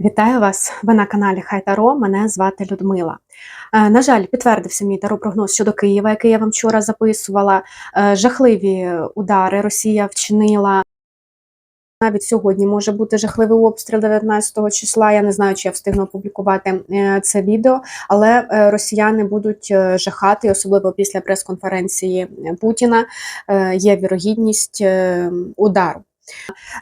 Вітаю вас! Ви на каналі Хай Таро. Мене звати Людмила. Е, На жаль, підтвердився мій таро-прогноз щодо Києва, який я вам вчора записувала. Е, Жахливі удари Росія вчинила. Навіть сьогодні може бути жахливий обстріл 19 числа. Я не знаю, чи я встигну опублікувати е, це відео, але росіяни будуть жахати, особливо після прес-конференції Путіна. Є вірогідність удару.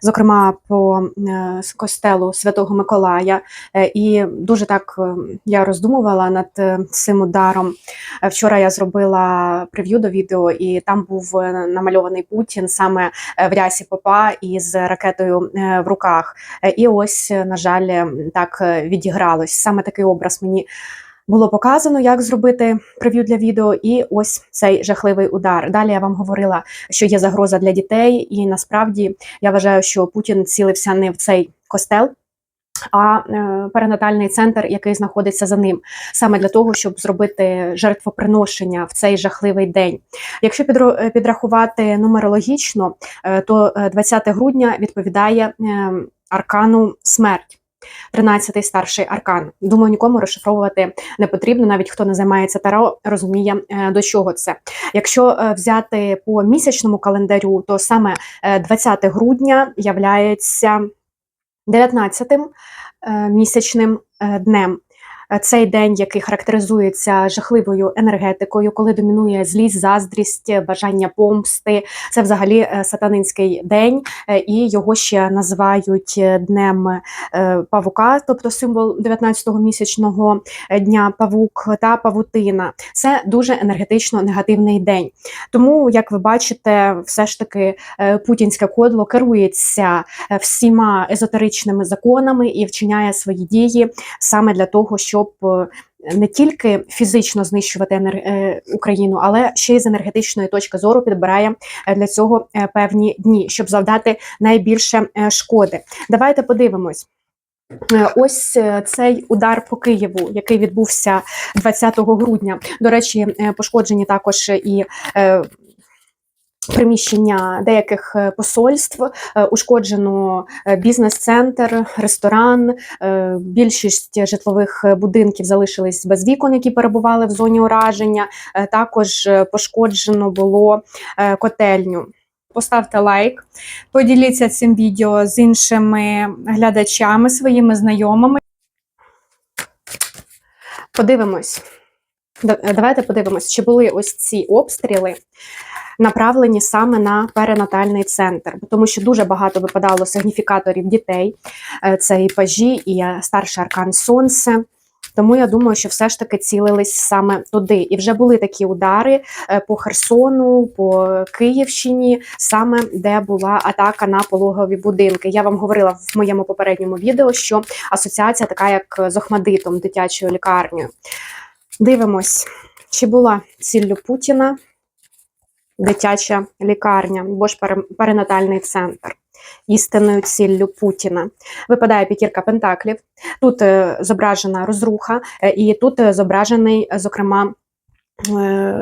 Зокрема, по е, костелу Святого Миколая, Е, і дуже так е, я роздумувала над цим ударом. Вчора я зробила прев'ю до відео, і там був намальований Путін саме в рясі попа із ракетою в руках. І ось, на жаль, так відігралось. Саме такий образ мені було показано, як зробити прев'ю для відео, і ось цей жахливий удар. Далі я вам говорила, що є загроза для дітей, і насправді я вважаю, що Путін цілився не в цей костел. А е, перинатальний центр, який знаходиться за ним, саме для того, щоб зробити жертвоприношення в цей жахливий день. Якщо підро- е, підрахувати нумерологічно, е, то е, 20 грудня відповідає аркану смерть. 13-й старший аркан. Думаю, нікому розшифровувати не потрібно. Навіть хто не займається таро, розуміє е, до чого це. Якщо е, взяти по місячному календарю, то саме е, 20 грудня являється 19-тим е, місячним е, днем. Цей день, який характеризується жахливою енергетикою, коли домінує злість, заздрість, бажання помсти. Це взагалі е, сатанинський день, е, і його ще називають е, днем павука, тобто символ 19-го місячного дня павук та павутина. Це дуже енергетично негативний день. Тому, як ви бачите, все ж таки путінське кодло керується всіма езотеричними законами і вчиняє свої дії саме для того, щоб е, не тільки фізично знищувати енер... е, Україну, але ще й з енергетичної точки зору підбирає е, для цього певні дні, щоб завдати найбільше шкоди. Давайте подивимось. Ось цей удар по Києву, який відбувся 20 грудня. До речі, пошкоджені також і приміщення деяких е, посольств, е, ушкоджено е, бізнес-центр, ресторан. Більшість житлових будинків залишились без вікон, які перебували в зоні ураження. Також пошкоджено було котельню. Поставте лайк, поділіться цим відео з іншими глядачами, своїми знайомими. Подивимось. Давайте подивимось, чи були ось ці обстріли направлені саме на перинатальний центр, тому що дуже багато випадало сигніфікаторів дітей. Е, Це і пажі, і старший аркан сонце. Тому я думаю, що все ж таки цілились саме туди. І вже були такі удари е, по Херсону, по Київщині, саме де була атака на пологові будинки. Я вам говорила в моєму попередньому відео, що асоціація така, як з Охмадитом, дитячою лікарнею. Дивимось, чи була ціллю Путіна дитяча лікарня, або ж перинатальний центр. Істинною ціллю Путіна випадає п'ятірка пентаклів. Тут е, зображена розруха, е, і тут е, зображений, зокрема,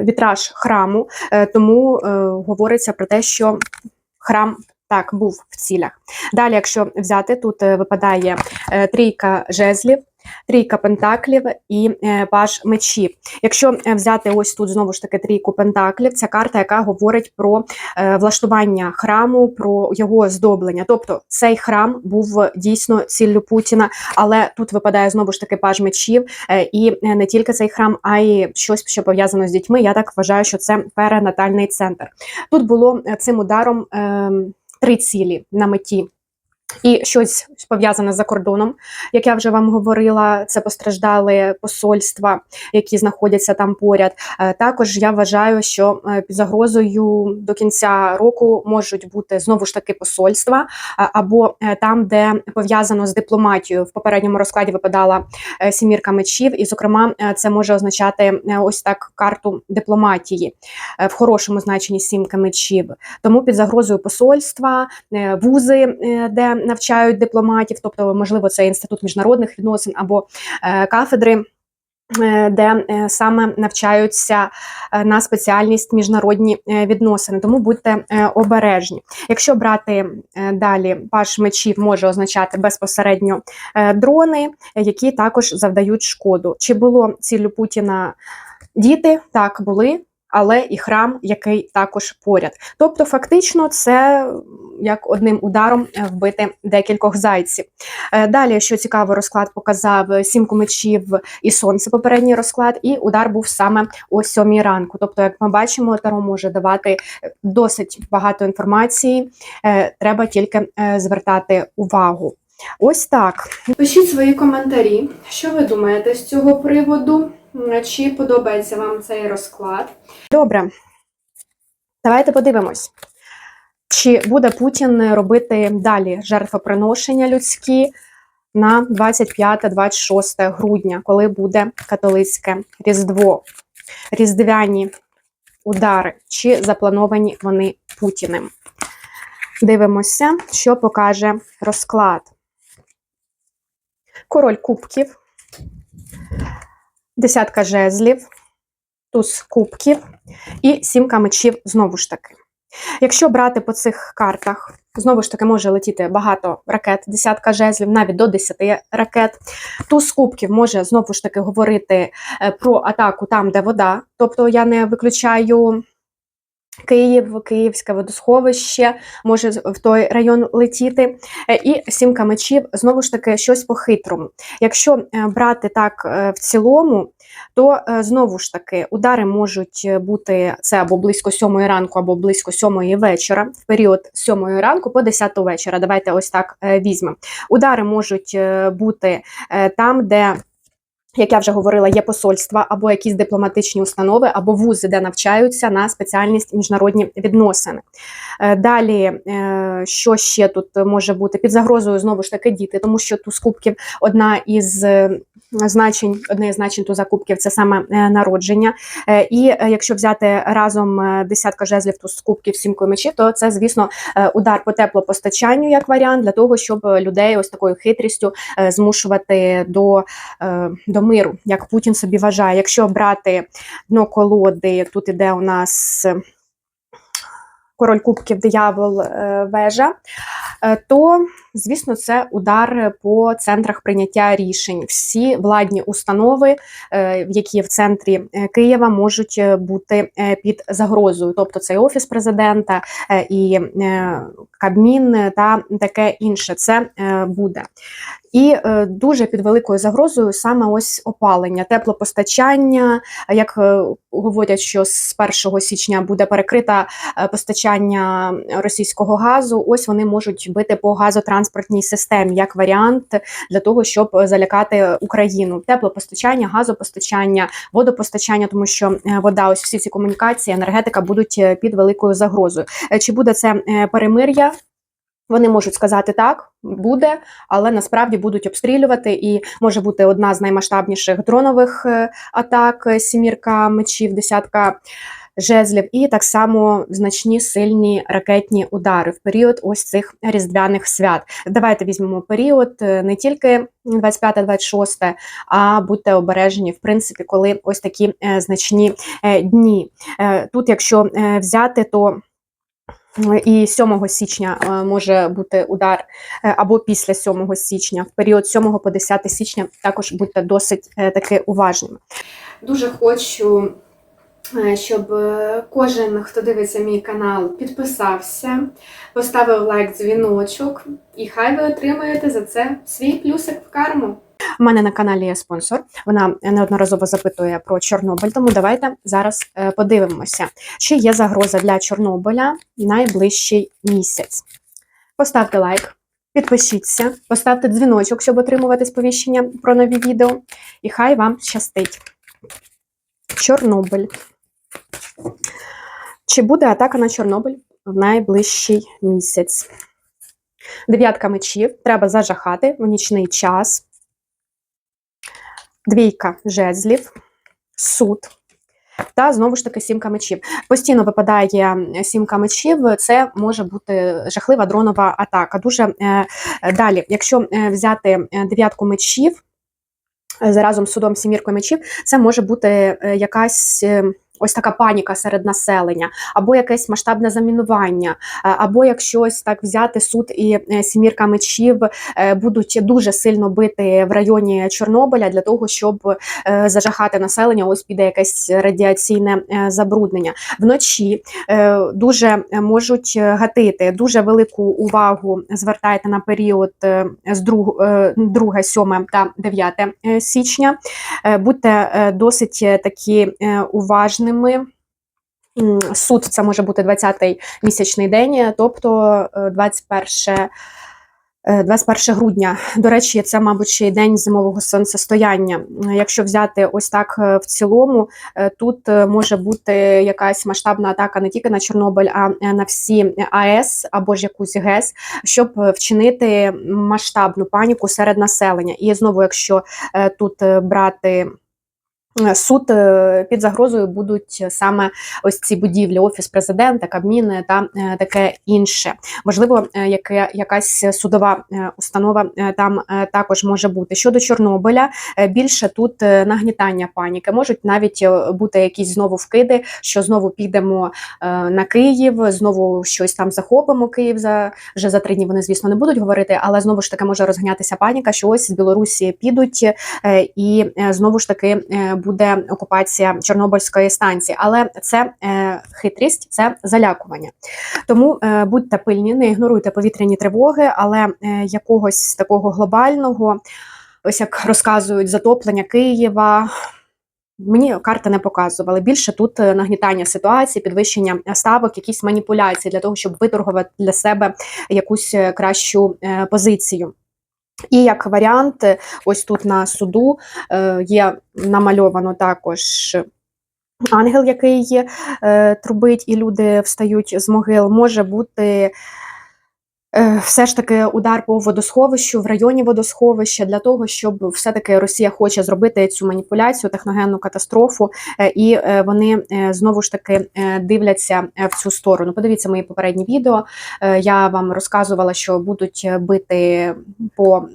вітраж храму. Тому говориться про те, що храм так був в цілях. Далі, якщо взяти, тут випадає трійка жезлів. Трійка пентаклів і е, паж мечів. Якщо е, взяти ось тут знову ж таки трійку пентаклів, це карта, яка говорить про е, влаштування храму, про його оздоблення. Тобто цей храм був дійсно ціллю Путіна, але тут випадає знову ж таки паж мечів, і не тільки цей храм, а й щось, що пов'язано з дітьми. Я так вважаю, що це перинатальний центр. Тут було цим ударом е, три цілі на меті. І щось пов'язане за кордоном, як я вже вам говорила, це постраждали посольства, які знаходяться там поряд. Е, Також я вважаю, що е, під загрозою до кінця року можуть бути знову ж таки посольства, або е, там, де пов'язано з дипломатією. В попередньому розкладі випадала сімірка мечів, і, зокрема, це може означати ось так карту дипломатії в хорошому значенні сімка мечів. Тому під загрозою посольства, вузи, де навчають дипломатів, тобто, можливо, це інститут міжнародних відносин або е, кафедри е, де е, саме навчаються на спеціальність міжнародні відносини. Тому будьте обережні. Якщо брати далі, паш мечів може означати безпосередньо дрони, які також завдають шкоду. Чи було ціллю Путіна діти? Так, були. Але і храм, який також поряд. Тобто, фактично, це як одним ударом е, вбити декількох зайців. Е, Далі, що цікаво, розклад показав е, сімку мечів і сонце, попередній розклад, і удар був саме о сьомій ранку. Тобто, як ми бачимо, Таро може давати досить багато інформації, треба тільки звертати увагу. Ось так. Пишіть свої коментарі, що ви думаєте з цього приводу. М, Чи подобається вам цей розклад? Добре, давайте подивимось. Чи буде Путін робити далі жертвоприношення людські на 25-26 грудня, коли буде католицьке Різдво? Різдвяні удари, чи заплановані вони Путіним? Дивимося, що покаже розклад. Король кубків, десятка жезлів, туз кубків і сімка мечів знову ж таки. Якщо брати по цих картах, знову ж таки може летіти багато ракет, десятка жезлів, навіть до 10 ракет. Туз кубків може знову ж таки говорити е, про атаку там, де вода. Тобто я не виключаю Київ, Київське водосховище, може в той район летіти. Е, І сімка мечів знову ж таки щось по-хитрому. Якщо е, брати так е, в цілому, то знову ж таки удари можуть бути це або близько сьомої ранку, або близько сьомої вечора, в період сьомої ранку по 10 вечора. Давайте ось так візьмемо. Удари можуть бути там, де. Як я вже говорила, є посольства або якісь дипломатичні установи, або вузи, де навчаються на спеціальність міжнародні відносини. Е, Далі, е, що ще тут може бути під загрозою знову ж таки діти, тому що туз кубків одна із е, значень, одне із значень туза кубків це саме народження. І якщо взяти разом десятка жезлів туз кубків, сімкою мечів, то це, звісно, удар по теплопостачанню як варіант для того, щоб людей ось такою хитрістю змушувати до, е, миру, як Путін собі вважає. Якщо брати дно колоди, тут іде у нас. е, Король кубків, диявол, е, вежа, е, то, звісно, це удар по центрах прийняття рішень. Всі владні установи, які в центрі Києва, можуть бути під загрозою. Тобто це і офіс президента, і Кабмін та таке інше. Це буде. І е, дуже під великою загрозою саме ось опалення, теплопостачання. Як е, говорять, що з 1 січня буде перекрита е, постачання російського газу. Ось вони можуть бити по газотранспортній системі як варіант для того, щоб залякати Україну. Теплопостачання, газопостачання, водопостачання, тому що вода, ось всі ці комунікації, енергетика будуть під великою загрозою. Чи буде це перемир'я? Вони можуть сказати так, буде, але насправді будуть обстрілювати, і може бути одна з наймасштабніших дронових е, атак: е, сімірка мечів, десятка жезлів, і так само значні сильні ракетні удари в період ось цих різдвяних свят. Давайте візьмемо період е, не тільки 25-26, а будьте обережені, в принципі, коли ось такі значні дні. Тут, якщо взяти, то і 7 січня е, може бути удар е, або після 7 січня, в період 7 по 10 січня також будьте досить е, таки уважними. Дуже хочу, щоб кожен, хто дивиться мій канал, підписався, поставив лайк, дзвіночок, і хай ви отримаєте за це свій плюсик в карму. У мене на каналі є спонсор. Вона неодноразово запитує про Чорнобиль. Тому давайте зараз е, подивимося, чи є загроза для Чорнобиля найближчий місяць. Поставте лайк, підпишіться, поставте дзвіночок, щоб отримувати сповіщення про нові відео. І хай вам щастить. Чорнобиль. Чи буде атака на Чорнобиль в найближчий місяць? Дев'ятка мечів. Треба зажахати в нічний час. Двійка жезлів, суд. Та знову ж таки сімка мечів. Постійно випадає сімка мечів. Це може бути жахлива дронова атака. Дуже е, далі, якщо е, взяти е, дев'ятку мечів, заразом разом з судом сіміркою мечів, це може бути е, якась. Ось така паніка серед населення, або якесь масштабне замінування, е, або якщо ось так взяти суд і е, сімірка мечів е, будуть дуже сильно бити в районі Чорнобиля для того, щоб зажахати населення. Ось піде якесь радіаційне забруднення. Вночі дуже можуть гатити. Дуже велику увагу звертайте на період з 2, 2 7 та 9 е, січня. Будьте досить такі е, М, Суд це може бути 20-й місячний день, тобто е, 21 Е, 21 грудня. До речі, це, мабуть, ще й день зимового сонцестояння. Е, Якщо взяти ось так е, в цілому, е, тут е, може бути якась масштабна атака не тільки на Чорнобиль, а е, на всі АЕС або ж якусь ГЕС, щоб е, вчинити масштабну паніку серед населення. І знову, якщо е, тут е, брати. Суд е, під загрозою будуть саме ось ці будівлі, офіс президента, кабміни та е, таке інше. Можливо, е, яке якась судова установа там також може бути. Щодо Чорнобиля, більше тут нагнітання паніки. Можуть навіть бути якісь знову вкиди, що знову підемо на Київ, знову щось там захопимо Київ за вже за три дні. Вони, звісно, не будуть говорити, але знову ж таки може розганятися паніка, що ось з Білорусі підуть, і знову ж таки буде окупація Чорнобильської станції. Але це е, хитрість, це залякування. Тому е, будьте пильні, не ігноруйте повітряні тривоги, але е, якогось такого глобального, ось як розказують затоплення Києва. Мені карти не показували. Більше тут нагнітання ситуації, підвищення ставок, якісь маніпуляції для того, щоб виторгувати для себе якусь кращу позицію. І як варіант, е, ось тут на суду е, є намальовано також ангел, який е, трубить, і люди встають з могил. Може бути все ж таки удар по водосховищу в районі водосховища для того, щоб все-таки Росія хоче зробити цю маніпуляцію, техногенну катастрофу, е, і е, вони е, знову ж таки е, дивляться е, в цю сторону. Подивіться мої попередні відео. Е, Я вам розказувала, що будуть бити по.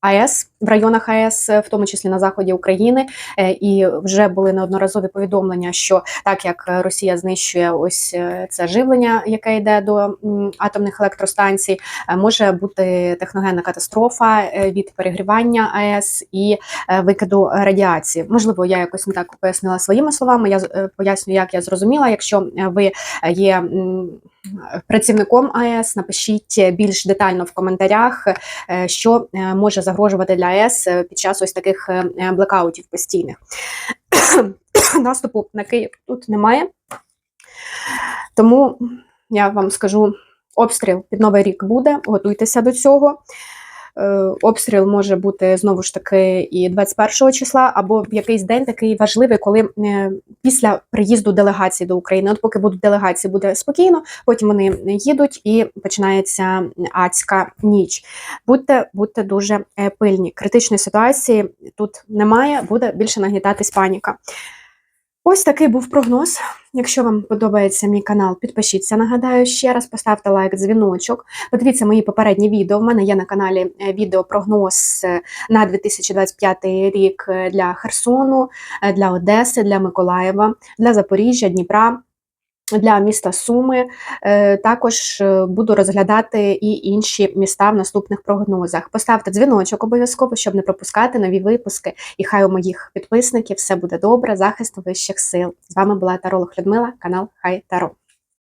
АЕС в районах АЕС, в тому числі на заході України, Е, і вже були неодноразові повідомлення, що так як Росія знищує ось е, це живлення, яке йде до атомних електростанцій, е, може бути техногенна катастрофа е, від перегрівання АЕС і е, викиду радіації. Можливо, я якось не так пояснила своїми словами. Я з- е, поясню, як я зрозуміла. Якщо е, ви є працівником АЕС, напишіть більш детально в коментарях, е, що е, може загрожувати для АЕС е, під час ось таких блекаутів постійних. Наступу на Київ тут немає. Тому я вам скажу, обстріл під Новий рік буде, готуйтеся до цього. Е, Обстріл може бути знову ж таки і 21 числа, або в якийсь день такий важливий, коли е, після приїзду делегації до України. От поки будуть делегації, буде спокійно, потім вони їдуть і починається адська ніч. Будьте, будьте дуже е, пильні. Критичної ситуації тут немає, буде більше нагнітатись паніка. Ось такий був прогноз. Якщо вам подобається мій канал, підпишіться. Нагадаю ще раз, поставте лайк, дзвіночок. Подивіться мої попередні відео. В мене є на каналі відео прогноз е, на 2025 рік е, для Херсону, е, для Одеси, для Миколаєва, для Запоріжжя, Дніпра. Для міста Суми Е, також е, буду розглядати і інші міста в наступних прогнозах. Поставте дзвіночок обов'язково, щоб не пропускати нові випуски. І хай у моїх підписників все буде добре. Захист вищих сил. З вами була Таролог Людмила, канал Хай Таро.